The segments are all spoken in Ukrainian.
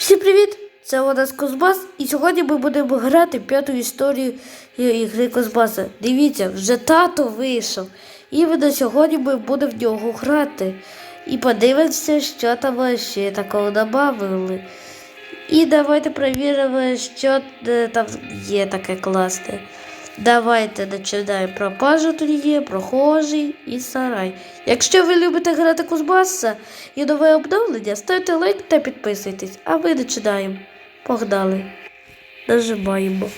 Всім привіт! Це Одес Кузбас, і сьогодні ми будемо грати п'яту історію ігри Кузбаса. Дивіться, вже тато вийшов. І ми сьогодні ми будемо в нього грати. І подивимося, що там ще такого додали. І давайте перевіримо, що е, там є таке класне. Давайте починаємо. Пропажа тут є, прохожий і сарай. Якщо ви любите грати Кузбаса і нове обновлення, ставте лайк та підписуйтесь. А ми починаємо. Погнали. Нажимаємо.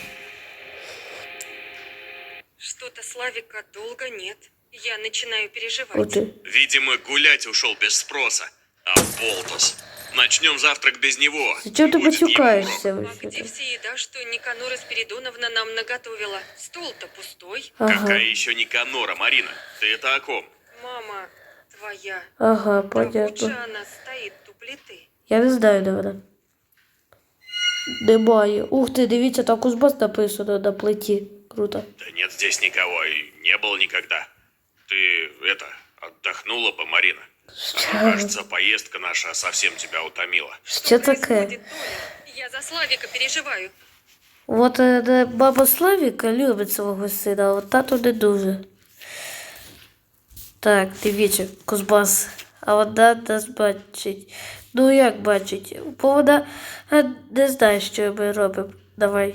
Что-то Славика долго нет. Я начинаю переживать. От. Видимо, гулять ушел без спроса. А Болтус. Начнем завтрак без него. Зачем ты Будет ему матюкаешься урок. А вообще? где вся еда, что Никанора Спиридоновна нам наготовила? Стол-то пустой. Ага, Какая еще Никанора, Марина? Ты это о ком? Мама твоя. ага, Да вот же понятно. она стоит у плиты. Я не знаю, де вона. Немає. Ух ти, дивіться, там Кузбас написано на плиті. Круто. Да нет здесь никого и не было никогда. Ты, это, отдохнула бы, Марина. А то, кажется, поездка наша совсем тебя утомила. Таке? происходит, Я за Славика переживаю. От е, баба Славіка любить свого сина, а от тато не дуже. Так, дивіться, Кузбас. А вона нас бачить. Ну як бачить? Бо вона е, не знає, що ми робимо. Давай.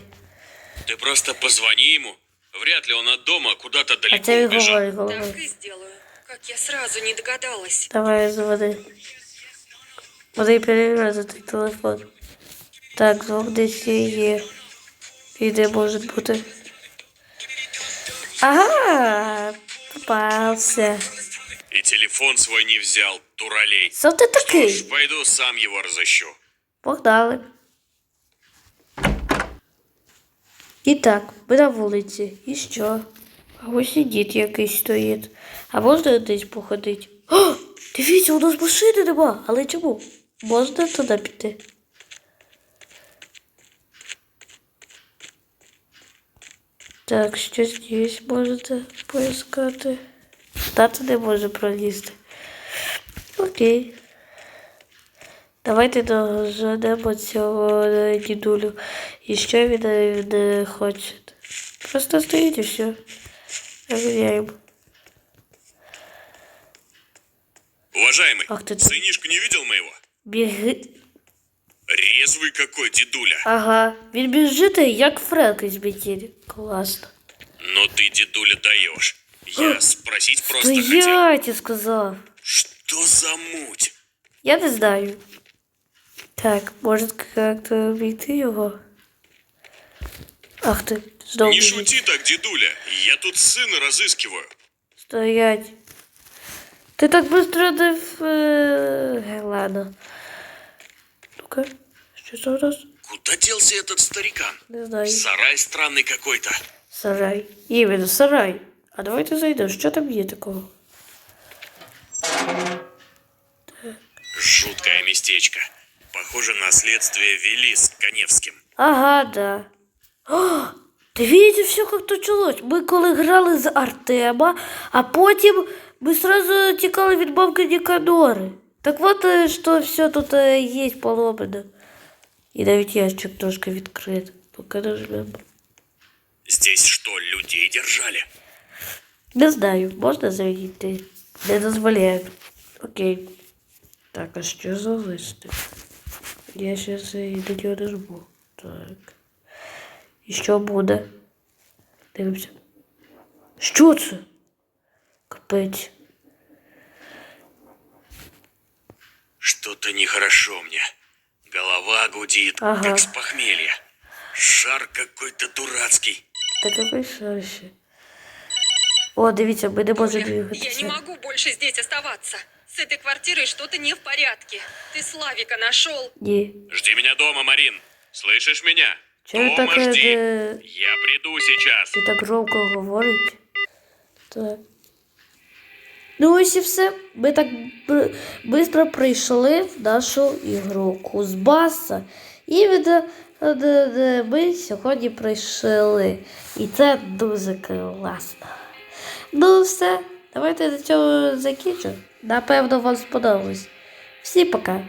Ты просто позвони ему. Вряд ли он от дома куда-то А далеко це і убежал. говори, говори. Так и сделаю. Как я сразу не догадалась. Давай звони. Вони перевіряти той телефон. Так, звук десь є. І де може бути. Ага, попався. И телефон свой не взял, дуралей. Що ти Что ж, такий? пойду сам его разыщу. Погнали. І так, ми на вулиці. І що? А ось і дід якийсь стоїть. А можна десь походити? О, дивіться, у нас машини нема. Але чому? Можна туди піти? Так, що здесь можете поискати? Тато не може пролізти. Окей. Давайте доженемо цього е, дідулю. І що він е, не хоче. Просто стоїть і все. Проверяємо. Уважаемый, Ах ты ты. сынишку не видел моего? Біги. Резвый какой, дедуля. Ага. Він біжить, як Френк із бітірі. Класно. Ну ты, дедуля, даешь. Я спросить просто хотел. Стоять, я сказав. Что за муть? Я не знаю. Так, може як-то обійти його? Ах ти, знову. Не біжить. шути так, дедуля. Я тут сына разыскиваю. Стоять. Ти так быстро не в... е, Ладно. Ну-ка, що зараз? Куда делся этот старикан? Не знаю. Сарай странный какой-то. Сарай. Іменно, сарай. А давайте зайдемо. Що там є такого? Жуткое местечко. Похоже на следствие вели с Коневским. Ага, да. О, дивіться, все як почалось. Ми коли грали з Артема, а потім ми сразу тікали від бабки Ніканори. Так от, е, що все тут е, є поломано. І навіть ящик трошки відкрит. Поки нажмемо. Здесь что, людей держали? Не знаю, можна зайти? Не дозволяю. Окей. Так, а що за листи? Я щас і до нього нажму. Так. І що буде? Дивимося. Що це? Капець. Что-то нехорошо мне. Голова гудит, Ага. как с похмелья. Шар какой-то дурацкий. Та какой ще? О, дивіться, ми не можемо Толя, я не двигатися. могу больше здесь оставаться. С этой квартирой что-то не в порядке. Ты Славика нашел. Ні. Жди меня дома, Марин. Слышишь меня? Чого він дома так, е, жди. де- Я приду сейчас. І так громко говорить. Так. Ну ось і все. Ми так швидко прийшли в нашу ігру Кузбаса. І ми сьогодні прийшли. І це дуже класно. Ну все, давайте до цього закінчимо. Напевно, вам сподобалось. Всі пока.